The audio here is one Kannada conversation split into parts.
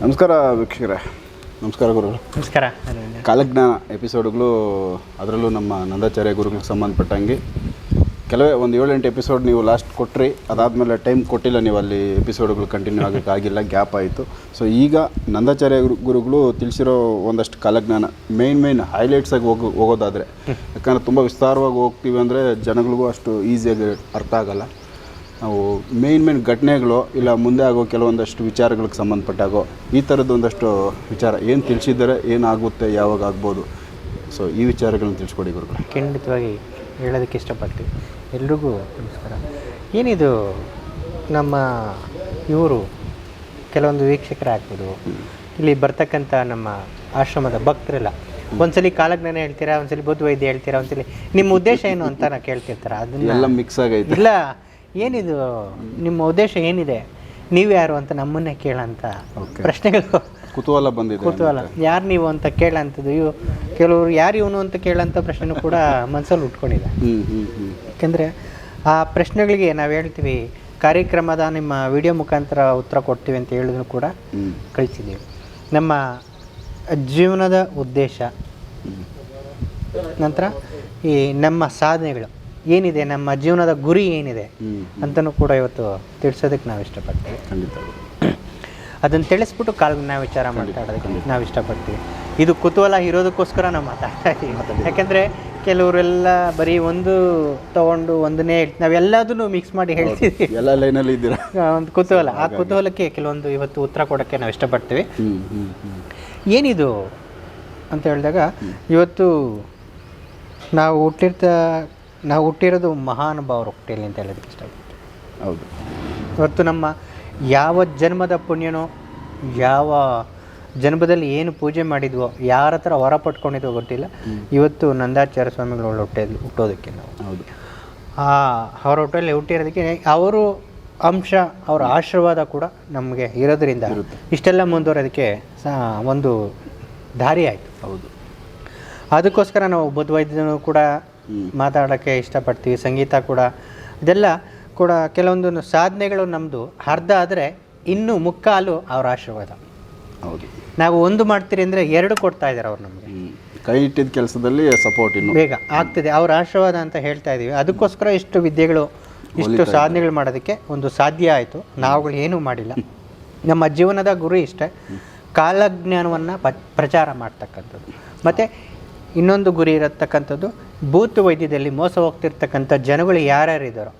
ನಮಸ್ಕಾರ ವೀಕ್ಷಕರೇ. ನಮಸ್ಕಾರ ಗುರು ನಮಸ್ಕಾರ ಕಾಲಜ್ಞಾನ ಎಪಿಸೋಡ್ಗಳು ಅದರಲ್ಲೂ ನಮ್ಮ ನಂದಾಚಾರ್ಯ ಗುರುಗಳಿಗೆ ಸಂಬಂಧಪಟ್ಟಂಗೆ. ಕೆಲವೇ ಒಂದು ಏಳೆಂಟು ಎಪಿಸೋಡ್ ನೀವು ಲಾಸ್ಟ್ ಕೊಟ್ಟ್ರಿ ಅದಾದಮೇಲೆ ಟೈಮ್ ಕೊಟ್ಟಿಲ್ಲ ನೀವು ಅಲ್ಲಿ ಎಪಿಸೋಡ್ಗಳು ಕಂಟಿನ್ಯೂ ಆಗೋಕ್ಕೆ ಆಗಿಲ್ಲ ಗ್ಯಾಪ್ ಆಯಿತು. ಸೊ ಈಗ ನಂದಾಚಾರ್ಯ ಗುರು ಗುರುಗಳು ತಿಳಿಸಿರೋ ಒಂದಷ್ಟು ಕಾಲಜ್ಞಾನ ಮೇಯ್ನ್ ಮೇಯ್ನ್ ಹೈಲೈಟ್ಸಾಗಿ ಹೋಗಿ ಹೋಗೋದಾದರೆ. ಯಾಕಂದರೆ ತುಂಬ ವಿಸ್ತಾರವಾಗಿ ಹೋಗ್ತೀವಿ ಅಂದರೆ ಜನಗಳಿಗೂ ಅಷ್ಟು ಈಸಿಯಾಗಿ ಅರ್ಥ ಆಗಲ್ಲ. ನಾವು ಮೇಯ್ನ್ ಮೇನ್ ಘಟನೆಗಳು ಇಲ್ಲ ಮುಂದೆ ಆಗೋ ಕೆಲವೊಂದಷ್ಟು ವಿಚಾರಗಳಿಗೆ ಸಂಬಂಧಪಟ್ಟಾಗೋ ಈ ಥರದ್ದು ಒಂದಷ್ಟು ವಿಚಾರ ಏನು ತಿಳಿಸಿದ್ದಾರೆ ಏನಾಗುತ್ತೆ ಯಾವಾಗ ಆಗ್ಬೋದು. ಸೊ ಈ ವಿಚಾರಗಳನ್ನ ತಿಳಿಸ್ಕೊಡಿ ಗುರುಗಳು. ಖಂಡಿತವಾಗಿ ಹೇಳೋದಕ್ಕೆ ಇಷ್ಟಪಡ್ತೀವಿ ಎಲ್ರಿಗೂ ನಮಸ್ಕಾರ. ಏನಿದು ನಮ್ಮ ಇವರು ಕೆಲವೊಂದು ವೀಕ್ಷಕರಾಗ್ಬೋದು. ಇಲ್ಲಿ ಬರ್ತಕ್ಕಂಥ ನಮ್ಮ ಆಶ್ರಮದ ಭಕ್ತರೆಲ್ಲ ಒಂದ್ಸಲಿ ಕಾಲಜ್ಞಾನ ಹೇಳ್ತೀರಾ ಒಂದ್ಸಲಿ ಬುದ್ಧ ವೈದ್ಯ ಹೇಳ್ತೀರಾ ಒಂದ್ಸಲಿ ನಿಮ್ಮ ಉದ್ದೇಶ ಏನು ಅಂತ ನಾ ಕೇಳ್ತಿರ್ತಾರೆ. ಅದನ್ನ ಎಲ್ಲ ಮಿಕ್ಸ್ ಆಗೈತೆ. ಇಲ್ಲ ಏನಿದು? ನಿಮ್ಮ ಉದ್ದೇಶ ಏನಿದೆ? ನೀವು ಯಾರು ಅಂತ ನಮ್ಮನ್ನೇ ಕೇಳಂತ ಪ್ರಶ್ನೆಗಳು. ಕುತೂಹಲ ಬಂದಿದೆ ಕುತೂಹಲ. ಯಾರು ನೀವು ಅಂತ ಕೇಳಂಥದ್ದು ಇವು ಕೆಲವರು ಯಾರು ಇವನು ಅಂತ ಕೇಳಂಥ ಪ್ರಶ್ನೆನೂ ಕೂಡ ಮನಸ್ಸಲ್ಲಿ ಉಟ್ಕೊಂಡಿದೆ. ಯಾಕೆಂದರೆ ಆ ಪ್ರಶ್ನೆಗಳಿಗೆ ನಾವು ಹೇಳ್ತೀವಿ ಕಾರ್ಯಕ್ರಮದ ನಿಮ್ಮ ವಿಡಿಯೋ ಮುಖಾಂತರ ಉತ್ತರ ಕೊಡ್ತೀವಿ ಅಂತ ಹೇಳಿದ್ರು ಕೂಡ ಕಳಿಸಿದ್ದೀವಿ. ನಮ್ಮ ಜೀವನದ ಉದ್ದೇಶ. ನಂತರ ಈ ನಮ್ಮ ಸಾಧನೆಗಳು. ಏನಿದೆ ನಮ್ಮ ಜೀವನದ ಗುರಿ ಏನಿದೆ ಅಂತಲೂ ಕೂಡ ಇವತ್ತು ತಿಳಿಸೋದಕ್ಕೆ ನಾವು ಇಷ್ಟಪಡ್ತೀವಿ. ಖಂಡಿತ. ಅದನ್ನು ತಿಳಿಸ್ಬಿಟ್ಟು ನಾವು ವಿಚಾರ ಮಾತಾಡೋದಕ್ಕೆ ನಾವು ಇಷ್ಟಪಡ್ತೀವಿ. ಇದು ಕುತೂಹಲ ಇರೋದಕ್ಕೋಸ್ಕರ ನಾವು ಮಾತಾಡ್ತಾ ಇದ್ದೀವಿ ಯಾಕೆಂದರೆ ಕೆಲವರೆಲ್ಲ ಬರೀ ಒಂದು ತಗೊಂಡು ಒಂದನ್ನೇ ನಾವೆಲ್ಲದನ್ನು ಮಿಕ್ಸ್ ಮಾಡಿ ಹೇಳ್ತಿದ್ದೀವಿ ಎಲ್ಲ ಲೈನಲ್ಲಿ ಇದ್ದೀರಾ? ಒಂದು ಕುತೂಹಲ. ಆ ಕುತೂಹಲಕ್ಕೆ ಕೆಲವೊಂದು ಇವತ್ತು ಉತ್ತರ ಕೊಡೋಕ್ಕೆ ನಾವು ಇಷ್ಟಪಡ್ತೀವಿ. ಏನಿದು? ಅಂತ ಹೇಳಿದಾಗ ಇವತ್ತು ನಾವು ಹುಟ್ಟಿರ್ತ ನಾವು ಹುಟ್ಟಿರೋದು ಮಹಾನುಭಾವರು ಹುಟ್ಟಿರಲಿ ಅಂತ ಹೇಳೋದಕ್ಕೆ ಇಷ್ಟಪಡ್ತೀವಿ ಹೌದು. ಇವತ್ತು ನಮ್ಮ ಯಾವ ಜನ್ಮದ ಪುಣ್ಯನೋ ಯಾವ ಜನ್ಮದಲ್ಲಿ ಏನು ಪೂಜೆ ಮಾಡಿದ್ವೋ ಯಾರ ಹತ್ರ ಹೊರ ಪಟ್ಕೊಂಡಿದ್ವೋ ಗೊತ್ತಿಲ್ಲ. ಇವತ್ತು ನಂದಾಚಾರ್ಯ ಸ್ವಾಮಿಗಳು ಹುಟ್ಟೆ ಹುಟ್ಟೋದಕ್ಕೆ ನಾವು. ಹೌದು. ಆ ಅವರ ಹೊಟ್ಟೆಯಲ್ಲಿ ಹುಟ್ಟಿರೋದಕ್ಕೆ ಅವರು ಅಂಶ ಅವರ ಆಶೀರ್ವಾದ ಕೂಡ ನಮಗೆ ಇರೋದ್ರಿಂದ ಇಷ್ಟೆಲ್ಲ ಮುಂದುವರೋದಕ್ಕೆ ಸಹ ಒಂದು ದಾರಿ ಆಯಿತು. ಹೌದು. ಅದಕ್ಕೋಸ್ಕರ ನಾವು ಬುದ್ಧವೈದ್ಯನೂ ಕೂಡ. ಮಾತಾಡೋಕ್ಕೆ ಇಷ್ಟಪಡ್ತೀವಿ ಸಂಗೀತ ಕೂಡ. ಇದೆಲ್ಲ ಕೂಡ ಕೆಲವೊಂದು ಸಾಧನೆಗಳು ನಮ್ಮದು ಅರ್ಧ ಆದರೆ ಇನ್ನೂ ಮುಕ್ಕಾಲು ಅವರ ಆಶೀರ್ವಾದ. ಹೌದು. ನಾವು ಒಂದು ಮಾಡ್ತೀರಿ ಅಂದರೆ ಎರಡು ಕೊಡ್ತಾ ಇದ್ದಾರೆ ಅವ್ರು ನಮಗೆ. ಕೈ ಇಟ್ಟಿದ್ದ ಕೆಲಸದಲ್ಲಿ ಸಪೋರ್ಟ್ ಇನ್ನು. ಬೇಗ ಆಗ್ತಿದೆ. ಅವ್ರ ಆಶೀರ್ವಾದ ಅಂತ ಹೇಳ್ತಾ ಇದ್ದೀವಿ ಅದಕ್ಕೋಸ್ಕರ ಇಷ್ಟು ವಿದ್ಯೆಗಳು ಇಷ್ಟು ಸಾಧನೆಗಳು ಮಾಡೋದಕ್ಕೆ ಒಂದು ಸಾಧ್ಯ ಆಯಿತು. ನಾವುಗಳು ಏನೂ ಮಾಡಿಲ್ಲ. ನಮ್ಮ ಜೀವನದ ಗುರಿ ಇಷ್ಟೇ. ಕಾಲಜ್ಞಾನವನ್ನು ಪ್ರಚಾರ ಮಾಡ್ತಕ್ಕಂಥದ್ದು. ಮತ್ತು ಇನ್ನೊಂದು ಗುರಿ ಇರತಕ್ಕಂಥದ್ದು ಭೂತ ವೈದ್ಯದಲ್ಲಿ ಮೋಸ ಹೋಗ್ತಿರ್ತಕ್ಕಂಥ ಜನಗಳು ಯಾರ್ಯಾರು ಇದ್ದಾರೋ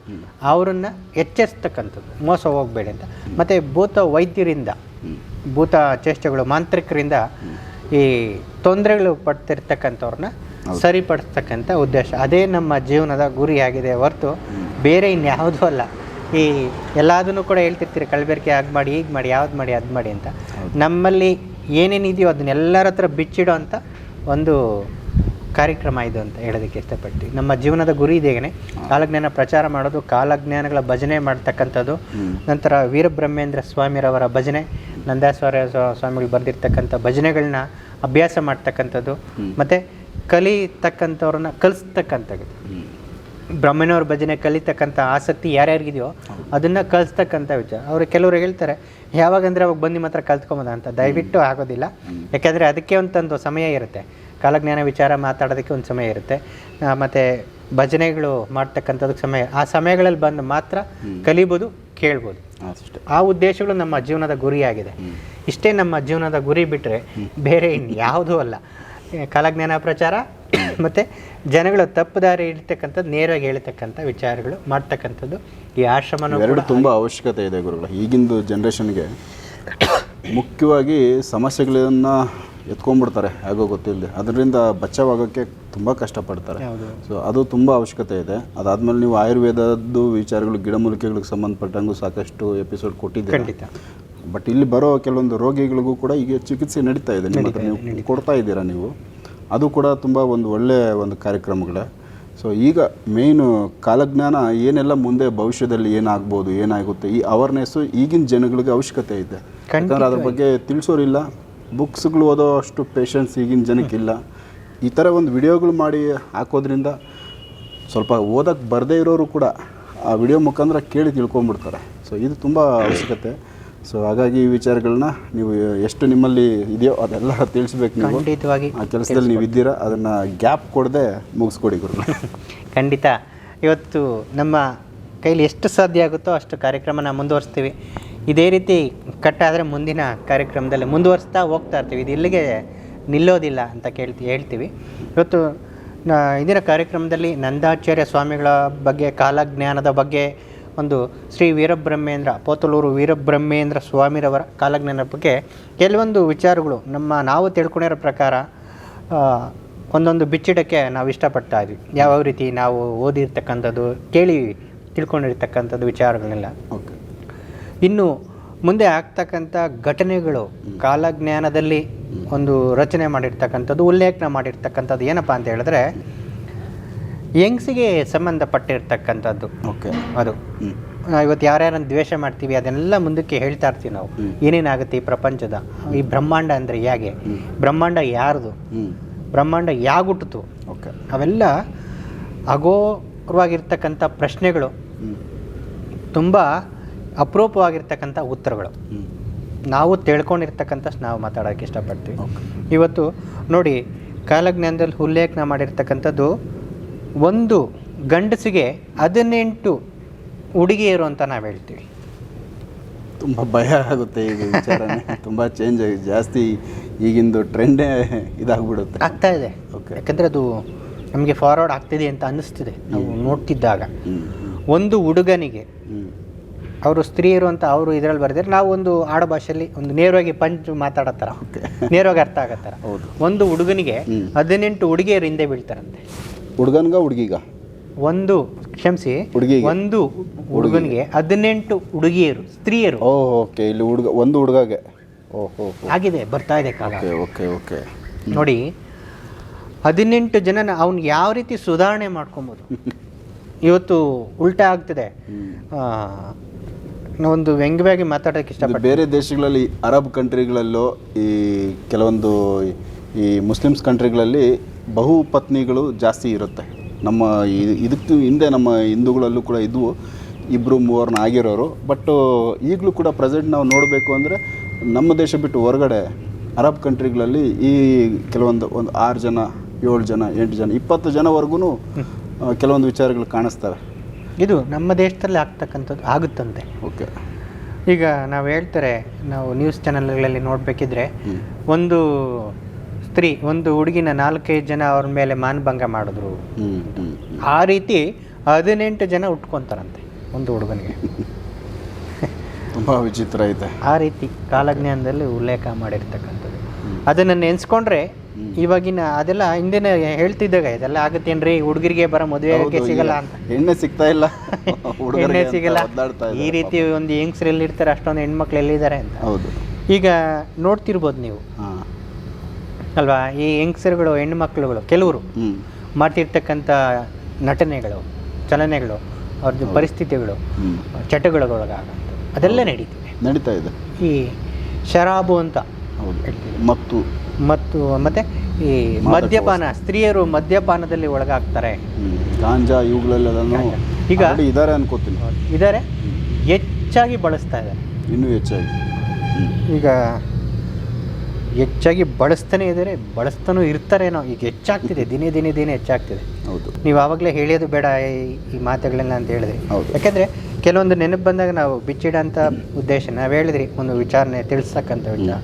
ಅವರನ್ನು ಎಚ್ಚರಿಸ್ತಕ್ಕಂಥದ್ದು ಮೋಸ ಹೋಗಬೇಡಿ ಅಂತ. ಮತ್ತು ಭೂತ ವೈದ್ಯರಿಂದ ಭೂತ ಚೇಷ್ಟೆಗಳು ಮಾಂತ್ರಿಕರಿಂದ ಈ ತೊಂದರೆಗಳು ಪಡ್ತಿರ್ತಕ್ಕಂಥವ್ರನ್ನ ಸರಿಪಡಿಸ್ತಕ್ಕಂಥ ಉದ್ದೇಶ. ಅದೇ ನಮ್ಮ ಜೀವನದ ಗುರಿಯಾಗಿದೆ ಹೊರತು ಬೇರೆ ಇನ್ಯಾವುದೂ ಅಲ್ಲ. ಈ ಎಲ್ಲದನ್ನು ಕೂಡ ಹೇಳ್ತಿರ್ತೀರಿ ಕಲಬೆರಕೆ ಆಗ ಮಾಡಿ ಈಗ ಮಾಡಿ ಯಾವ್ದು ಮಾಡಿ ಅದು ಮಾಡಿ ಅಂತ. ನಮ್ಮಲ್ಲಿ ಏನೇನಿದೆಯೋ ಅದನ್ನೆಲ್ಲರ ಹತ್ರ ಬಿಚ್ಚಿಡೋ ಅಂತ ಒಂದು ಕಾರ್ಯಕ್ರಮ ಇದು ಅಂತ ಹೇಳೋದಕ್ಕೆ ಇಷ್ಟಪಡ್ತೀವಿ. ನಮ್ಮ ಜೀವನದ ಗುರಿ ಇದೇನೆ ಕಾಲಜ್ಞಾನ ಪ್ರಚಾರ ಮಾಡೋದು ಕಾಲಜ್ಞಾನಗಳ ಭಜನೆ ಮಾಡ್ತಕ್ಕಂಥದ್ದು ನಂತರ ವೀರಬ್ರಹ್ಮೇಂದ್ರ ಸ್ವಾಮಿರವರ ಭಜನೆ ನಂದಾಸ್ವರ ಸ್ವಾಮಿಗಳು ಬರೆದಿರ್ತಕ್ಕಂಥ ಭಜನೆಗಳನ್ನ ಅಭ್ಯಾಸ ಮಾಡ್ತಕ್ಕಂಥದ್ದು ಮತ್ತು ಕಲಿತಕ್ಕಂಥವ್ರನ್ನ ಕಲಿಸ್ತಕ್ಕಂಥದ್ದು. ಬ್ರಹ್ಮನವ್ರ ಭಜನೆ ಕಲಿತಕ್ಕಂಥ ಆಸಕ್ತಿ ಯಾರ್ಯಾರಿಗಿದೆಯೋ ಅದನ್ನು ಕಲಿಸ್ತಕ್ಕಂಥ ವಿಚಾರ. ಅವರು ಕೆಲವರು ಹೇಳ್ತಾರೆ ಯಾವಾಗಂದ್ರೆ ಅವಾಗ ಬಂದು ಮಾತ್ರ ಕಲ್ತ್ಕೊಂಬೋದ ಅಂತ. ದಯವಿಟ್ಟು ಆಗೋದಿಲ್ಲ. ಯಾಕೆಂದರೆ ಅದಕ್ಕೆ ಅಂತಂದು ಸಮಯ ಇರುತ್ತೆ. ಕಾಲಜ್ಞಾನ ವಿಚಾರ ಮಾತಾಡೋದಕ್ಕೆ ಒಂದು ಸಮಯ ಇರುತ್ತೆ. ಮತ್ತು ಭಜನೆಗಳು ಮಾಡ್ತಕ್ಕಂಥದಕ್ಕೆ ಸಮಯ. ಆ ಸಮಯಗಳಲ್ಲಿ ಬಂದು ಮಾತ್ರ ಕಲಿಬೋದು ಕೇಳ್ಬೋದು. ಆ ಉದ್ದೇಶಗಳು ನಮ್ಮ ಜೀವನದ ಗುರಿಯಾಗಿದೆ. ಇಷ್ಟೇ ನಮ್ಮ ಜೀವನದ ಗುರಿ ಬಿಟ್ಟರೆ ಬೇರೆ ಇನ್ಯಾವುದೂ ಅಲ್ಲ. ಕಾಲಜ್ಞಾನ ಪ್ರಚಾರ ಮತ್ತು ಜನಗಳು ತಪ್ಪು ದಾರಿ ಇರ್ತಕ್ಕಂಥದ್ದು ನೇರವಾಗಿ ಹೇಳ್ತಕ್ಕಂಥ ವಿಚಾರಗಳು ಮಾಡ್ತಕ್ಕಂಥದ್ದು ಈ ಆಶ್ರಮನೂ ಎರಡು ತುಂಬ ಅವಶ್ಯಕತೆ ಇದೆ ಗುರುಗಳು. ಈಗಿಂದು ಜನ್ರೇಷನ್ಗೆ ಮುಖ್ಯವಾಗಿ ಸಮಸ್ಯೆಗಳನ್ನು ಎತ್ಕೊಂಡ್ಬಿಡ್ತಾರೆ ಹೇಗೋ ಗೊತ್ತಿಲ್ಲದೆ ಅದರಿಂದ ಬಚಾವಾಗೋಕ್ಕೆ ತುಂಬ ಕಷ್ಟಪಡ್ತಾರೆ. ಸೊ ಅದು ತುಂಬ ಅವಶ್ಯಕತೆ ಇದೆ. ಅದಾದಮೇಲೆ ನೀವು ಆಯುರ್ವೇದದ್ದು ವಿಚಾರಗಳು ಗಿಡಮೂಲಿಕೆಗಳಿಗೆ ಸಂಬಂಧಪಟ್ಟಂಗೂ ಸಾಕಷ್ಟು ಎಪಿಸೋಡ್ ಕೊಟ್ಟಿದ್ದೀರಿ? ಬಟ್ ಇಲ್ಲಿ ಬರೋ ಕೆಲವೊಂದು ರೋಗಿಗಳಿಗೂ ಕೂಡ ಈಗ ಚಿಕಿತ್ಸೆ ನಡೀತಾ ಇದೆ ನಿಮ್ಮ ಹತ್ರ. ನೀವು ಕೊಡ್ತಾ ಇದ್ದೀರಾ ನೀವು? ಅದು ಕೂಡ ತುಂಬ ಒಂದು ಒಳ್ಳೆಯ ಒಂದು ಕಾರ್ಯಕ್ರಮಗಳೇ. ಸೊ ಈಗ ಮೇಯ್ನು ಕಾಲಜ್ಞಾನ ಏನೆಲ್ಲ ಮುಂದೆ ಭವಿಷ್ಯದಲ್ಲಿ ಏನಾಗ್ಬೋದು ಏನಾಗುತ್ತೆ? ಈ ಅವೇರ್ನೆಸ್ಸು ಈಗಿನ ಜನಗಳಿಗೆ ಅವಶ್ಯಕತೆ ಇದೆ. ಯಾಕಂದ್ರೆ ಅದ್ರ ಬಗ್ಗೆ ತಿಳಿಸೋರಿಲ್ಲ. ಬುಕ್ಸ್ಗಳು ಓದೋ ಅಷ್ಟು ಪೇಷನ್ಸ್ ಈಗಿನ ಜನಕ್ಕಿಲ್ಲ. ಈ ಥರ ಒಂದು ವಿಡಿಯೋಗಳು ಮಾಡಿ ಹಾಕೋದ್ರಿಂದ ಸ್ವಲ್ಪ ಓದಕ್ಕೆ ಬರದೇ ಇರೋರು ಕೂಡ ಆ ವಿಡಿಯೋ ಮುಖಾಂತರ ಕೇಳಿ ತಿಳ್ಕೊಂಬಿಡ್ತಾರೆ. ಸೊ ಇದು ತುಂಬ ಅವಶ್ಯಕತೆ. ಸೊ ಹಾಗಾಗಿ ಈ ವಿಚಾರಗಳನ್ನ ನೀವು ಎಷ್ಟು ನಿಮ್ಮಲ್ಲಿ ಇದೆಯೋ ಅದೆಲ್ಲ ತಿಳಿಸ್ಬೇಕು ನೀವು. ಖಂಡಿತವಾಗಿ ಆ ಕೆಲಸದಲ್ಲಿ ನೀವು ಇದ್ದೀರಾ ಅದನ್ನು ಗ್ಯಾಪ್ ಕೊಡದೆ ಮುಗಿಸ್ಕೊಡಿ ಗುರು. ಖಂಡಿತ. ಇವತ್ತು ನಮ್ಮ ಕೈಲಿ ಎಷ್ಟು ಸಾಧ್ಯ ಆಗುತ್ತೋ ಅಷ್ಟು ಕಾರ್ಯಕ್ರಮನ ಮುಂದುವರಿಸ್ತೀವಿ. ಇದೇ ರೀತಿ ಕಟ್ಟಾದರೆ ಮುಂದಿನ ಕಾರ್ಯಕ್ರಮದಲ್ಲಿ ಮುಂದುವರಿಸ್ತಾ ಹೋಗ್ತಾ ಇರ್ತೀವಿ. ಇದು ಇಲ್ಲಿಗೆ ನಿಲ್ಲೋದಿಲ್ಲ ಅಂತ ಕೇಳ್ತಿ, ಹೇಳ್ತೀವಿ. ಇವತ್ತು ಇಂದಿನ ಕಾರ್ಯಕ್ರಮದಲ್ಲಿ ನಂದಾಚಾರ್ಯ ಸ್ವಾಮಿಗಳ ಬಗ್ಗೆ, ಕಾಲಜ್ಞಾನದ ಬಗ್ಗೆ ಒಂದು ಶ್ರೀ ವೀರಬ್ರಹ್ಮೇಂದ್ರ, ಪೋತಲೂರು ವೀರಬ್ರಹ್ಮೇಂದ್ರ ಸ್ವಾಮಿರವರ ಕಾಲಜ್ಞಾನದ ಬಗ್ಗೆ ಕೆಲವೊಂದು ವಿಚಾರಗಳು ನಮ್ಮ ನಾವು ತಿಳ್ಕೊಂಡಿರೋ ಪ್ರಕಾರ ಒಂದೊಂದು ಬಿಚ್ಚಿಡಕ್ಕೆ ನಾವು ಇಷ್ಟಪಡ್ತಾ ಇದ್ವಿ. ಯಾವ ರೀತಿ ನಾವು ಓದಿರ್ತಕ್ಕಂಥದ್ದು, ಕೇಳಿ ತಿಳ್ಕೊಂಡಿರ್ತಕ್ಕಂಥದ್ದು ವಿಚಾರಗಳನ್ನೆಲ್ಲ. ಓಕೆ. ಇನ್ನು ಮುಂದೆ ಆಗ್ತಕ್ಕಂಥ ಘಟನೆಗಳು ಕಾಲಜ್ಞಾನದಲ್ಲಿ ಒಂದು ರಚನೆ ಮಾಡಿರ್ತಕ್ಕಂಥದ್ದು ಉಲ್ಲೇಖನ ಮಾಡಿರ್ತಕ್ಕಂಥದ್ದು ಏನಪ್ಪ ಅಂತ ಹೇಳಿದ್ರೆ ಯಂಗ್ಸಿಗೆ ಸಂಬಂಧಪಟ್ಟಿರ್ತಕ್ಕಂಥದ್ದು. ಓಕೆ. ಅದು. ಇವತ್ತು ಯಾರ್ಯಾರನ್ನು ದ್ವೇಷ ಮಾಡ್ತೀವಿ ಅದನ್ನೆಲ್ಲ ಮುಂದಕ್ಕೆ ಹೇಳ್ತಾ ಇರ್ತೀವಿ ನಾವು. ಏನೇನಾಗುತ್ತೆ ಈ ಪ್ರಪಂಚದ? ಈ ಬ್ರಹ್ಮಾಂಡ ಅಂದರೆ ಹೇಗೆ? ಬ್ರಹ್ಮಾಂಡ ಯಾರ್ದು? ಬ್ರಹ್ಮಾಂಡ ಯಾಗುಟ್ಟಿತು? ಓಕೆ. ಅವೆಲ್ಲ ಅಗೋರವಾಗಿರ್ತಕ್ಕಂಥ ಪ್ರಶ್ನೆಗಳು ತುಂಬ ಅಪರೂಪವಾಗಿರ್ತಕ್ಕಂಥ ಉತ್ತರಗಳು. ನಾವು ತಿಳ್ಕೊಂಡಿರ್ತಕ್ಕಂಥ ನಾವು ಮಾತಾಡೋಕ್ಕೆ ಇಷ್ಟಪಡ್ತೀವಿ. ಇವತ್ತು ನೋಡಿ ಕಾಲಜ್ಞಾನದಲ್ಲಿ ಉಲ್ಲೇಖನ ಮಾಡಿರ್ತಕ್ಕಂಥದ್ದು ಒಂದು ಗಂಡಸಿಗೆ ಹದಿನೆಂಟು ಹುಡುಗಿಯರು ಅಂತ ನಾವು ಹೇಳ್ತೀವಿ. ತುಂಬ ಭಯ ಆಗುತ್ತೆ ಈಗ ವಿಚಾರನೇ. ತುಂಬ ಚೇಂಜ್ ಆಗಿದೆ ಜಾಸ್ತಿ ಈಗಿಂದು ಟ್ರೆಂಡೇ ಇದಾಗ್ಬಿಡುತ್ತೆ. ಆಗ್ತಾ ಇದೆ. ಓಕೆ. ಯಾಕಂದರೆ ಅದು ನಮಗೆ ಫಾರ್ವರ್ಡ್ ಆಗ್ತಿದೆ ಅಂತ ಅನ್ನಿಸ್ತಿದೆ. ನಾವು ನೋಡ್ತಿದ್ದಾಗ. ಒಂದು ಹುಡುಗನಿಗೆ ಅವರು ಸ್ತ್ರೀಯರು ಅಂತ ಅವರು ಇದರಲ್ಲಿ ಬರೆದಿದ್ರೆ ನಾವು ಒಂದು ಆಡುಭಾಷೆಯಲ್ಲಿ ಒಂದು ನೇರವಾಗಿ ಪಂಚ್ ಮಾತಾಡತ್ತಾರ. ನೇರವಾಗಿ ಅರ್ಥ ಆಗತ್ತಾರ. ಹೌದು. ಒಂದು ಹುಡುಗನಿಗೆ. ಹದಿನೆಂಟು ಹುಡುಗಿಯರು ಹಿಂದೆ ಬೀಳ್ತಾರಂತೆ. ಹುಡುಗನ್ಗ ಹುಡುಗಿಗ? ಒಂದು ಕ್ಷಮಿಸಿ ಹುಡುಗಿ ಒಂದು ಹುಡುಗನಿಗೆ ಹದಿನೆಂಟು ಹುಡುಗಿಯರು ಸ್ತ್ರೀಯರು. ಓಕೆ. ಇಲ್ಲಿ ಹುಡುಗ ಒಂದು ಹುಡುಗಗೆ. ಓಹೋ ಆಗಿದೆ ಬರ್ತಾ ಇದೆ ಕಾಲ. Okay okay okay. ನೋಡಿ ಹದಿನೆಂಟು ಜನನ ಅವ್ನಿಗೆ ಯಾವ ರೀತಿ ಸುಧಾರಣೆ ಮಾಡ್ಕೊಬೋದು? ಇವತ್ತು ಉಲ್ಟಾ ಆಗ್ತಿದೆ. ನಾವೊಂದು ವ್ಯಂಗ್ಯವಾಗಿ ಮಾತಾಡೋಕೆ ಇಷ್ಟ ಬೇರೆ ದೇಶಗಳಲ್ಲಿ ಅರಬ್ ಕಂಟ್ರಿಗಳಲ್ಲೋ ಈ ಕೆಲವೊಂದು ಈ ಮುಸ್ಲಿಮ್ಸ್ ಕಂಟ್ರಿಗಳಲ್ಲಿ ಬಹು ಪತ್ನಿಗಳು ಜಾಸ್ತಿ ಇರುತ್ತೆ. ನಮ್ಮ ಇದಕ್ಕೆ ಹಿಂದೆ ನಮ್ಮ ಹಿಂದೂಗಳಲ್ಲೂ ಕೂಡ ಇದ್ವು ಇಬ್ಬರು ಮೂವರನ್ನ ಆಗಿರೋರು. ಬಟ್ ಈಗಲೂ ಕೂಡ ಪ್ರೆಸೆಂಟ್ ನಾವು ನೋಡಬೇಕು ಅಂದರೆ ನಮ್ಮ ದೇಶ ಬಿಟ್ಟು ಹೊರಗಡೆ ಅರಬ್ ಕಂಟ್ರಿಗಳಲ್ಲಿ ಈ ಕೆಲವೊಂದು ಒಂದು ಆರು ಜನ ಏಳು ಜನ ಎಂಟು ಜನ ಇಪ್ಪತ್ತು ಜನವರೆಗೂ ಕೆಲವೊಂದು ವಿಚಾರಗಳು ಕಾಣಿಸ್ತವೆ. ಇದು ನಮ್ಮ ದೇಶದಲ್ಲಿ ಆಗ್ತಕ್ಕಂಥದ್ದು ಆಗುತ್ತಂತೆ. ಓಕೆ. ಈಗ ನಾವು ಹೇಳ್ತಾರೆ ನಾವು ನ್ಯೂಸ್ ಚಾನಲ್ಗಳಲ್ಲಿ ನೋಡಬೇಕಿದ್ರೆ ಒಂದು ಸ್ತ್ರೀ ಒಂದು ಹುಡುಗಿನ ನಾಲ್ಕೈದು ಜನ ಅವ್ರ ಮೇಲೆ ಮಾನಭಂಗ ಮಾಡಿದ್ರು. ಆ ರೀತಿ ಹದಿನೆಂಟು ಜನ ಉಟ್ಕೊತಾರಂತೆ ಒಂದು ಹುಡುಗನಿಗೆ. ತುಂಬ ವಿಚಿತ್ರ ಐತೆ ಆ ರೀತಿ ಕಾಲಜ್ಞಾನದಲ್ಲಿ ಉಲ್ಲೇಖ ಮಾಡಿರ್ತಕ್ಕಂಥದ್ದು. ಅದನ್ನು ನೆನೆಸ್ಕೊಂಡ್ರೆ. ಇವಾಗಿನ ಅದೆಲ್ಲ ಹಿಂದಿನ ಹೇಳ್ತಿದ್ದಾಗ ಇದೆಲ್ಲ ಆಗುತ್ತೇನ್ರಿ? ಹುಡುಗರಿಗೆ ಬರೋ ಮದುವೆ ಆಗೋಕ್ಕೆ ಸಿಗಲ್ಲ ಅಂತ. ಹೆಣ್ಣು ಸಿಗ್ತಾ ಇಲ್ಲ. ಅಂತ ಸಿಗಲ್ಲ. ಈ ರೀತಿ ಒಂದು ಹೆಂಗ್ಸ್ರು ಎಲ್ಲಿರ್ತಾರೆ ಅಷ್ಟೊಂದು ಹೆಣ್ಮಕ್ಳು ಎಲ್ಲಿದ್ದಾರೆ ಅಂತ. ಹೌದು. ಈಗ ನೋಡ್ತಿರ್ಬೋದು ನೀವು. ಅಲ್ವಾ? ಈ ಹೆಂಗಸರುಗಳು ಹೆಣ್ಮಕ್ಳುಗಳು ಕೆಲವರು ಮಾಡ್ತಿರ್ತಕ್ಕಂಥ ನಟನೆಗಳು ಚಲನೆಗಳು ಅವ್ರದ್ದು ಪರಿಸ್ಥಿತಿಗಳು ಹ್ಞೂ ಚಟಗಳೊಳಗಾಗ ಅದೆಲ್ಲ ನಡೀತಿದೆ. ನಡೀತಾ ಇದೆ. ಈ ಶರಾಬು ಅಂತ ಹೌದು. ಮತ್ತು ಮತ್ತು ಮತ್ತೆ ಈ ಮದ್ಯಪಾನ ಸ್ತ್ರೀಯರು ಮದ್ಯಪಾನದಲ್ಲಿ ಒಳಗಾಗ್ತಾರೆ. ಗಾಂಜಾ ಇವುಗಳೆಲ್ಲನೂ ಗಾಂಜಾ. ಈಗ ಇದಾರೆ ಇದ್ದಾರೆ ಅನ್ಕೋತೀನಿ ಇದ್ದಾರೆ ಹೆಚ್ಚಾಗಿ ಬಳಸ್ತಾ ಇದ್ದಾರೆ ಇನ್ನೂ ಹೆಚ್ಚಾಗಿ. ಈಗ ಹೆಚ್ಚಾಗಿ ಬಳಸ್ತಾನೆ ಇದ್ದಾರೆ ಬಳಸ್ತಾನೂ ಇರ್ತಾರೇನೋ ಈಗ ಹೆಚ್ಚಾಗ್ತಿದೆ ದಿನೇ ದಿನೇ ದಿನೇ ಹೆಚ್ಚಾಗ್ತಿದೆ. ಹೌದು. ನೀವು ಆವಾಗಲೇ ಹೇಳೋದು ಬೇಡ ಈ- ಮಾತುಗಳನ್ನ ಅಂತ ಹೇಳಿದ್ರಿ. ಹೌದು. ಯಾಕೆಂದರೆ ಕೆಲವೊಂದು ನೆನಪು ಬಂದಾಗ ನಾವು ಬಿಚ್ಚಿಡೋಂಥ ಉದ್ದೇಶ ನಾವು ಹೇಳಿದ್ರಿ ಒಂದು ವಿಚಾರಣೆ ತಿಳಿಸ್ತಕ್ಕಂಥ ವಿಚಾರ.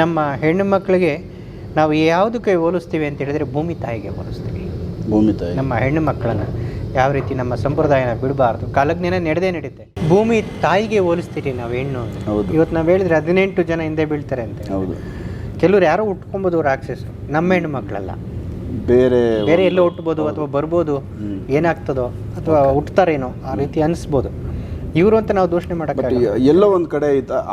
ನಮ್ಮ ಹೆಣ್ಣು ಮಕ್ಕಳಿಗೆ ನಾವು ಯಾವುದಕ್ಕೆ ಹೋಲಿಸ್ತೀವಿ ಅಂತ ಹೇಳಿದ್ರೆ ಭೂಮಿ ತಾಯಿಗೆ ಹೋಲಿಸ್ತೀವಿ. ಭೂಮಿ ತಾಯಿ. ನಮ್ಮ ಹೆಣ್ಣು ಮಕ್ಕಳನ್ನು ಯಾವ ರೀತಿ ನಮ್ಮ ಸಂಪ್ರದಾಯನ ಬಿಡಬಾರ್ದು. ಕಾಲಜ್ಞಾನ ನಡೆದೇ ನಡೀತೆ. ಭೂಮಿ ತಾಯಿಗೆ ಹೋಲಿಸ್ತೀರಿ ನಾವು ಹೆಣ್ಣು ಇವತ್ತು ನಾವು ಹೇಳಿದ್ರೆ ಹದಿನೆಂಟು ಜನ ಹಿಂದೆ ಬೀಳ್ತಾರೆ ಅಂತ ಹೌದು. ಕೆಲವ್ರು ಯಾರೋ ಉಟ್ಕೊಬೋದು ರಾಕ್ಷಸರು ನಮ್ಮ ಹೆಣ್ಣು ಮಕ್ಕಳಲ್ಲ. ಬೇರೆ ಬೇರೆ ಎಲ್ಲೋ ಹುಟ್ಬೋದು ಅಥವಾ ಬರ್ಬೋದು ಏನಾಗ್ತದೋ ಅಥವಾ ಹುಟ್ತಾರೇನೋ ಆ ರೀತಿ ಅನಿಸ್ಬೋದು. ಇವರು ಅಂತ ನಾವು ದೂಷಣೆ ಮಾಡೋಕ್ಕೆ ಎಲ್ಲೋ ಒಂದು ಕಡೆ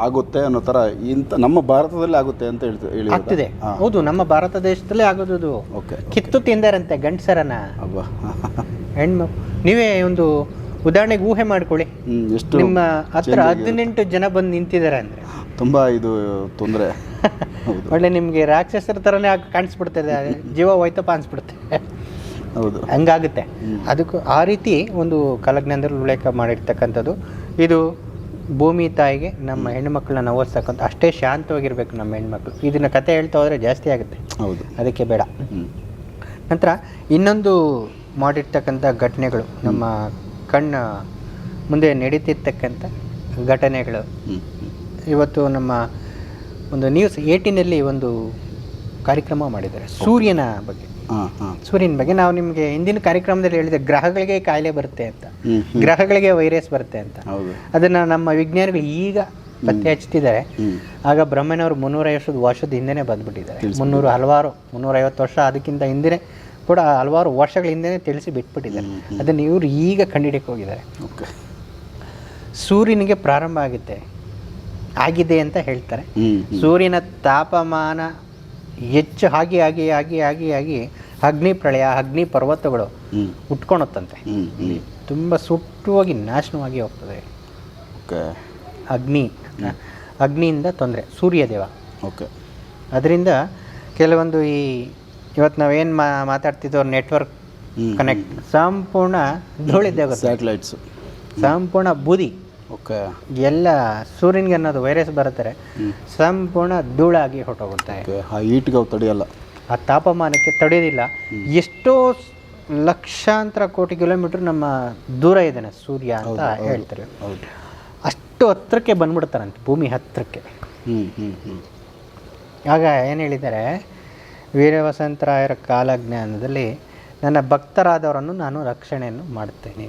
ಆಗುತ್ತೆ ಅನ್ನೋ ಥರ ಇಂಥ ನಮ್ಮ ಭಾರತದಲ್ಲಿ ಆಗುತ್ತೆ ಅಂತ ಹೇಳ್ತೀವಿ ಹೇಳಿ ಆಗ್ತಿದೆ. ಹೌದು ನಮ್ಮ ಭಾರತ ದೇಶದಲ್ಲೇ ಆಗೋದು ಕಿತ್ತು ತಿಂದಾರಂತೆ ಗಂಡಸರನ್ನ. ಹೆಣ್ಮ ನೀವೇ ಒಂದು ಉದಾಹರಣೆಗೆ ಊಹೆ ಮಾಡ್ಕೊಳ್ಳಿ. ಎಷ್ಟು ನಿಮ್ಮ ಹತ್ರ ಹದಿನೆಂಟು ಜನ ಬಂದು ನಿಂತಿದ್ದಾರೆ ಅಂದರೆ. ತುಂಬಾ ಇದು ತೊಂದರೆ. ಒಳ್ಳೆ ನಿಮಗೆ ರಾಕ್ಷಸರ ಥರನೇ ಕಾಣಿಸ್ಬಿಡ್ತದೆ ಜೀವ ಹೋಯ್ತಪ್ಪ ಅನ್ಸ್ಬಿಡುತ್ತೆ. ಹೌದು. ಹಂಗಾಗುತ್ತೆ. ಅದಕ್ಕೆ ಆ ರೀತಿ ಒಂದು ಕಾಲಜ್ಞಾನದಲ್ಲಿ ಉಲ್ಲೇಖ ಮಾಡಿರ್ತಕ್ಕಂಥದ್ದು. ಇದು ಭೂಮಿ ತಾಯಿಗೆ ನಮ್ಮ ಹೆಣ್ಮಕ್ಳನ್ನ ಓದಿಸ್ತಕ್ಕಂಥ ಅಷ್ಟೇ ಶಾಂತವಾಗಿರ್ಬೇಕು ನಮ್ಮ ಹೆಣ್ಮಕ್ಳು ಇದನ್ನ ಕತೆ ಹೇಳ್ತಾ ಹೋದರೆ ಜಾಸ್ತಿ ಆಗುತ್ತೆ. ಹೌದು. ಅದಕ್ಕೆ ಬೇಡ. ನಂತರ ಇನ್ನೊಂದು ಮಾಡಿರ್ತಕ್ಕಂಥ ಘಟನೆಗಳು. ನಮ್ಮ ಕಣ್ಣ ಮುಂದೆ ನಡೀತಿರ್ತಕ್ಕಂಥ ಘಟನೆಗಳು. ಇವತ್ತು ನಮ್ಮ ಒಂದು ನ್ಯೂಸ್ ಏಟಿನಲ್ಲಿ ಒಂದು ಕಾರ್ಯಕ್ರಮ ಮಾಡಿದ್ದಾರೆ. ಸೂರ್ಯನ ಬಗ್ಗೆ. ಸೂರ್ಯನ ಬಗ್ಗೆ ನಾವು ನಿಮಗೆ ಹಿಂದಿನ ಕಾರ್ಯಕ್ರಮದಲ್ಲಿ ಹೇಳಿದೆ ಗ್ರಹಗಳಿಗೆ ಕಾಯಿಲೆ ಬರುತ್ತೆ ಅಂತ. ಗ್ರಹಗಳಿಗೆ ವೈರಸ್ ಬರುತ್ತೆ ಅಂತ. ಅದನ್ನ ನಮ್ಮ ವಿಜ್ಞಾನಿಗಳು ಈಗ ಪತ್ತೆ ಹಚ್ತಿದ್ದಾರೆ ಆಗ ಬ್ರಹ್ಮನವರು ಮುನ್ನೂರೈವತ್ತು ವರ್ಷದ ಹಿಂದೆನೇ ಬಂದ್ಬಿಟ್ಟಿದ್ದಾರೆ. ಮುನ್ನೂರು ಹಲವಾರು ಮುನ್ನೂರೈವತ್ತು ವರ್ಷ ಅದಕ್ಕಿಂತ ಹಿಂದೆ ಕೂಡ ಹಲವಾರು ವರ್ಷಗಳ ಹಿಂದೆನೇ ತಿಳಿಸಿ ಬಿಟ್ಬಿಟ್ಟಿದ್ದಾರೆ. ಅದನ್ನ ಇವರು ಈಗ ಕಂಡಿಡಿಯಕ್ಕೆ ಹೋಗಿದ್ದಾರೆ. ಸೂರ್ಯನಿಗೆ ಪ್ರಾರಂಭ ಆಗುತ್ತೆ. ಆಗಿದೆ ಅಂತ ಹೇಳ್ತಾರೆ. ಸೂರ್ಯನ ತಾಪಮಾನ ಹೆಚ್ಚು ಹಾಗೆ ಆಗಿ ಆಗಿ ಆಗಿ ಆಗಿ ಅಗ್ನಿ ಪ್ರಳಯ ಅಗ್ನಿ ಪರ್ವತಗಳು ಉಟ್ಕೊಳತ್ತಂತೆ ತುಂಬ ಸುಟ್ಟು ಹೋಗಿ ನಾಶನವಾಗಿ ಹೋಗ್ತದೆ. ಓಕೆ. ಅಗ್ನಿ ಅಗ್ನಿಯಿಂದ ತೊಂದರೆ ಸೂರ್ಯದೇವ ಓಕೆ. ಅದರಿಂದ ಕೆಲವೊಂದು ಈ ಇವತ್ತು ನಾವೇನು ಮಾ ಮಾತಾಡ್ತಿದ್ದೋ ನೆಟ್ವರ್ಕ್ ಕನೆಕ್ಟ್ ಸಂಪೂರ್ಣ ಧೂಳಿದ್ದೆ ಸ್ಯಾಟಲೈಟ್ಸು ಸಂಪೂರ್ಣ ಬೂದಿ ಓಕೆ. ಎಲ್ಲ ಸೂರ್ಯನಿಗೆ ಅನ್ನೋದು ವೈರಸ್ ಬರುತ್ತಾರೆ. ಸಂಪೂರ್ಣ ಧೂಳಾಗಿ ಹೊಟ್ಟೋಗುತ್ತೆ ಆ ಅವು ತಡೆಯಲ್ಲ. ಆ ತಾಪಮಾನಕ್ಕೆ ತಡೆಯೋದಿಲ್ಲ ಎಷ್ಟೋ ಲಕ್ಷಾಂತರ ಕೋಟಿ ಕಿಲೋಮೀಟರ್ ನಮ್ಮ ದೂರ ಇದ್ದಾನೆ ಸೂರ್ಯ ಅಂತ ಹೇಳ್ತಾರೆ. ಅಷ್ಟು ಹತ್ರಕ್ಕೆ ಬಂದ್ಬಿಡ್ತಾರಂತೆ ಭೂಮಿ ಹತ್ತಿರಕ್ಕೆ ಆಗ ಏನು ಹೇಳಿದ್ದಾರೆ? ವೀರವಸಂತರಾಯರ ಕಾಲಜ್ಞಾನದಲ್ಲಿ ನನ್ನ ಭಕ್ತರಾದವರನ್ನು ನಾನು ರಕ್ಷಣೆಯನ್ನು ಮಾಡ್ತೇನೆ.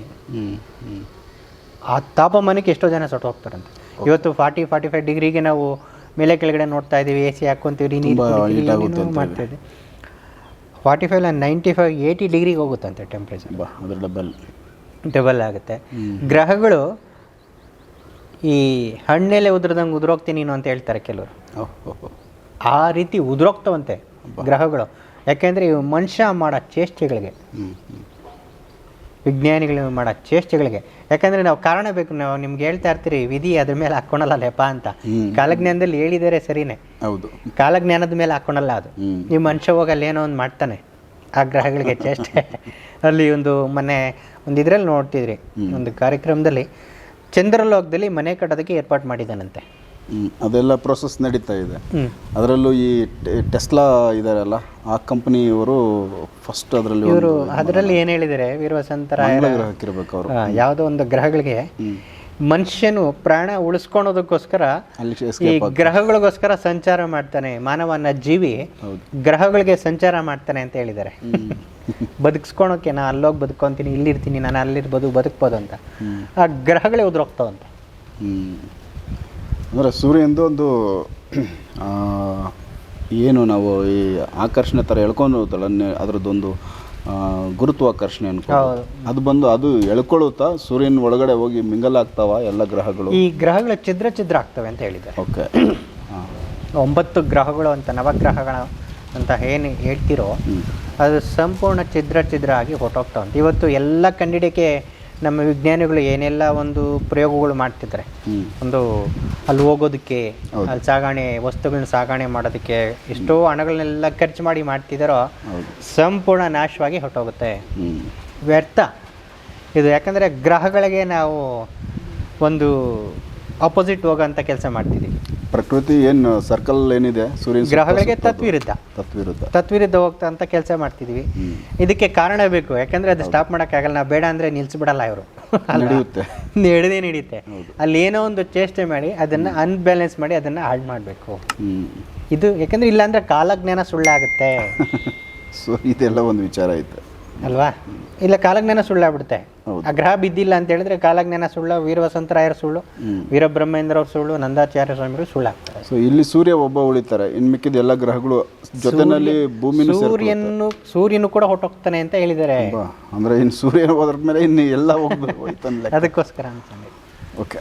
ಆ ತಾಪಮಾನಕ್ಕೆ ಎಷ್ಟೋ ಜನ ಸೊಟ್ಟು ಹೋಗ್ತಾರಂತೆ. ಇವತ್ತು ಫಾರ್ಟಿ ಫಾರ್ಟಿ ಫೈವ್ ಡಿಗ್ರಿಗೆ ನಾವು ಮೇಲೆ ಕೆಳಗಡೆ ನೋಡ್ತಾ ಇದ್ದೀವಿ ಎ ಸಿ ಹಾಕ್ಕೊಂತೀವಿ ನೀರು ಮಾಡ್ತಾ forty five ninety five eighty ಡಿಗ್ರಿಗೆ ಹೋಗುತ್ತಂತೆ ಟೆಂಪ್ರೇಚರ್ ಡಬಲ್ ಡಬಲ್ ಆಗುತ್ತೆ. ಗ್ರಹಗಳು ಈ ಹಣ್ಣೆಲೆ ಉದ್ರದಂಗೆ ಉದುರೋಗ್ತೀನಿ ನೀನು ಅಂತ ಹೇಳ್ತಾರೆ ಕೆಲವರು. ಆ ರೀತಿ ಉದುರೋಗ್ತವಂತೆ ಗ್ರಹಗಳು. ಯಾಕೆಂದರೆ ಇವು ಮನುಷ್ಯ ಮಾಡೋ ಚೇಷ್ಟೆಗಳಿಗೆ. ವಿಜ್ಞಾನಿಗಳು ಮಾಡೋ ಚೇಷ್ಟೆಗಳಿಗೆ. ಯಾಕಂದರೆ ನಾವು ಕಾರಣ ಬೇಕು ನಾವು ನಿಮ್ಗೆ ಹೇಳ್ತಾ ಇರ್ತೀರಿ ವಿಧಿ ಅದ್ರ ಮೇಲೆ ಹಾಕ್ಕೊಳಲ್ಲ ಲೆಪ ಅಂತ ಕಾಲಜ್ಞಾನದಲ್ಲಿ ಹೇಳಿದರೆ ಸರಿನೇ. ಹೌದು. ಕಾಲಜ್ಞಾನದ ಮೇಲೆ ಹಾಕ್ಕೊಳಲ್ಲ ಅದು. ನೀವು ಮನುಷ್ಯ ಹೋಗಲ್ಲಿ ಏನೋ ಒಂದು ಮಾಡ್ತಾನೆ ಆ ಗ್ರಹಗಳಿಗೆ ಚೇಷ್ಟೆ. ಅಲ್ಲಿ ಒಂದು ಮನೆ ಒಂದು ಇದರಲ್ಲಿ ನೋಡ್ತಿದ್ರಿ ಒಂದು ಕಾರ್ಯಕ್ರಮದಲ್ಲಿ ಚಂದ್ರಲೋಕದಲ್ಲಿ ಮನೆ ಕಟ್ಟೋದಕ್ಕೆ ಏರ್ಪಾಟ್ ಮಾಡಿದ್ದಾನಂತೆ. ಅದೆಲ್ಲ ಪ್ರೊಸೆಸ್ ನಡೀತಾ ಇದೆ. ಅದರಲ್ಲೂ ಈ ಟೆಸ್ಲಾ ಇದಾರಲ್ಲ ಆ ಕಂಪನಿಯವರು ಫಸ್ಟ್ ಅದರಲ್ಲಿ ಇವರು ಅದರಲ್ಲಿ ಏನು ಹೇಳಿದರೆ? ವೀರವಸಂತರಾಯರ ಹಾಕಿರ್ಬೇಕು ಅವರು ಯಾವುದೋ ಒಂದು ಗ್ರಹಗಳಿಗೆ ಮನುಷ್ಯನು ಪ್ರಾಣ ಉಳಿಸ್ಕೊಳೋದಕ್ಕೋಸ್ಕರ ಈ ಗ್ರಹಗಳಿಗೋಸ್ಕರ ಸಂಚಾರ ಮಾಡ್ತಾನೆ ಮಾನವನ ಜೀವಿ. ಗ್ರಹಗಳಿಗೆ ಸಂಚಾರ ಮಾಡ್ತಾನೆ ಅಂತ ಹೇಳಿದ್ದಾರೆ. ಬದುಕಿಸ್ಕೊಳೋಕೆ ನಾನು ಅಲ್ಲೋಗಿ ಬದುಕೊಂತೀನಿ ಇಲ್ಲಿರ್ತೀನಿ ನಾನು ಅಲ್ಲಿರ್ಬೋದು ಬದುಕ್ಬೋದು ಅಂತ. ಆ ಗ್ರಹಗಳೇ ಉದುರೋಗ್ತಾವಂತೆ. ಅಂದರೆ ಸೂರ್ಯಂದು ಒಂದು ಏನು ನಾವು ಈ ಆಕರ್ಷಣೆ ಥರ ಎಳ್ಕೊಂಡು ಹೋಗ್ತಲ್ಲ ನೆ- ಅದರದ್ದೊಂದು ಗುರುತ್ವಾಕರ್ಷಣೆ ಅನ್ಕೋ ಅದು ಬಂದು ಅದು ಎಳ್ಕೊಳ್ಳುತ್ತಾ ಸೂರ್ಯನ ಒಳಗಡೆ ಹೋಗಿ ಮಿಂಗಲ್ ಆಗ್ತಾವ ಎಲ್ಲ ಗ್ರಹಗಳು? ಈ ಗ್ರಹಗಳು ಛಿದ್ರ ಛಿದ್ರ ಆಗ್ತವೆ ಅಂತ ಹೇಳಿದ್ದಾರೆ. ಓಕೆ. ಒಂಬತ್ತು ಗ್ರಹಗಳು ಅಂತ ನವಗ್ರಹಗಳ ಅಂತ ಏನು ಹೇಳ್ತಿರೋ ಅದು ಸಂಪೂರ್ಣ ಛಿದ್ರ ಛಿದ್ರ ಆಗಿ ಹೊಟ್ಟೋಗ್ತಾವಂತೆ ಇವತ್ತು ಎಲ್ಲ ಕಂಡಿಡಿಕೆ ನಮ್ಮ ವಿಜ್ಞಾನಿಗಳು ಏನೆಲ್ಲ ಒಂದು ಪ್ರಯೋಗಗಳು ಮಾಡ್ತಿದ್ದಾರೆ. ಒಂದು ಅಲ್ಲಿ ಹೋಗೋದಕ್ಕೆ. ಅಲ್ಲಿ ಸಾಗಣೆ ವಸ್ತುಗಳನ್ನ ಸಾಗಣೆ ಮಾಡೋದಕ್ಕೆ ಎಷ್ಟೋ ಹಣಗಳನ್ನೆಲ್ಲ ಖರ್ಚು ಮಾಡಿ ಮಾಡ್ತಿದ್ದಾರೋ ಸಂಪೂರ್ಣ ನಾಶವಾಗಿ ಹೊಟ್ಟೋಗುತ್ತೆ ವ್ಯರ್ಥ. ಇದು ಯಾಕಂದರೆ ಗ್ರಹಗಳಿಗೆ ನಾವು ಒಂದು ಆಪೋಸಿಟ್ ಹೋಗೋಂಥ ಕೆಲಸ ಮಾಡ್ತಿದ್ದೀವಿ. ಪ್ರಕೃತಿ ಏನು ಸರ್ಕಲ್ ಏನಿದೆ? ಸೂರ್ಯನ ಸುತ್ತ ಗ್ರಹಗಳಿಗೆ. ತತ್ವಿರುದ್ಧ. ತತ್ವಿರುದ್ಧ. ತತ್ವಿರುದ್ಧ ಹೋಗ್ತಾ ಅಂತ ಕೆಲಸ ಮಾಡ್ತಿದೀವಿ. ಇದಕ್ಕೆ ಕಾರಣ ಬೇಕು. ಯಾಕಂದ್ರೆ ಅದು ಸ್ಟಾಪ್ ಮಾಡೋಕ್ಕಾಗಲ್ಲ ನಾವು ಬೇಡ ಅಂದರೆ ನಿಲ್ಲಿಸ್ಬಿಡಲ್ಲ ಇವರು. ನಡೆಯುತ್ತೆ. ನಡೆದೇ ನಡೀತೆ ಅಲ್ಲಿ ಏನೋ ಒಂದು ಚೇಷ್ಟೆ ಮಾಡಿ ಅದನ್ನು ಅನ್ಬ್ಯಾಲೆನ್ಸ್ ಮಾಡಿ ಅದನ್ನು ಹಾಳು ಮಾಡಬೇಕು. ಇದು ಯಾಕಂದ್ರೆ ಇಲ್ಲಾಂದ್ರೆ ಕಾಲಜ್ಞಾನ ಸುಳ್ಳಾಗುತ್ತೆ. ಸೊ ಇದೆಲ್ಲ ಒಂದು ವಿಚಾರ ಐತೆ. ಅಲ್ವಾ? ಇಲ್ಲ ಕಾಲಜ್ಞಾನ ಸುಳ್ಳಾಗ್ಬಿಡುತ್ತೆ ಅಗ್ರಹ ಗ್ರಹ ಬಿದ್ದಿಲ್ಲ ಅಂತ ಹೇಳಿದ್ರೆ ಕಾಲಜ್ಞಾನ ಸುಳ್ಳು ವೀರವಸಂತರಾಯರ ಸುಳ್ಳು ವೀರಬ್ರಹ್ಮೇಂದ್ರ ಅವ್ರ ಸುಳ್ಳು ನಂದಾಚಾರ್ಯ ಸ್ವಾಮಿಗಳು ಸುಳ್ಳಾಗ್ತಾರೆ ಸೊ ಇಲ್ಲಿ ಸೂರ್ಯ ಒಬ್ಬ ಉಳಿತಾರೆ. ಇನ್ ಮಿಕ್ಕಿದ ಎಲ್ಲ ಗ್ರಹಗಳು ಜೊತೆನಲ್ಲಿ ಭೂಮಿ ಸೂರ್ಯನು ಸೂರ್ಯನು ಕೂಡ ಹೊಟ್ಟೋಗ್ತಾನೆ ಅಂತ ಹೇಳಿದ್ದಾರೆ. ಅಂದ್ರೆ ಇನ್ನು ಸೂರ್ಯ ಹೋದ್ರ ಮೇಲೆ ಇನ್ನು ಎಲ್ಲ ಹೋಗ್ಬೇಕು ಅದಕ್ಕೋಸ್ಕರ ಅಂತಂದೆ ಓಕೆ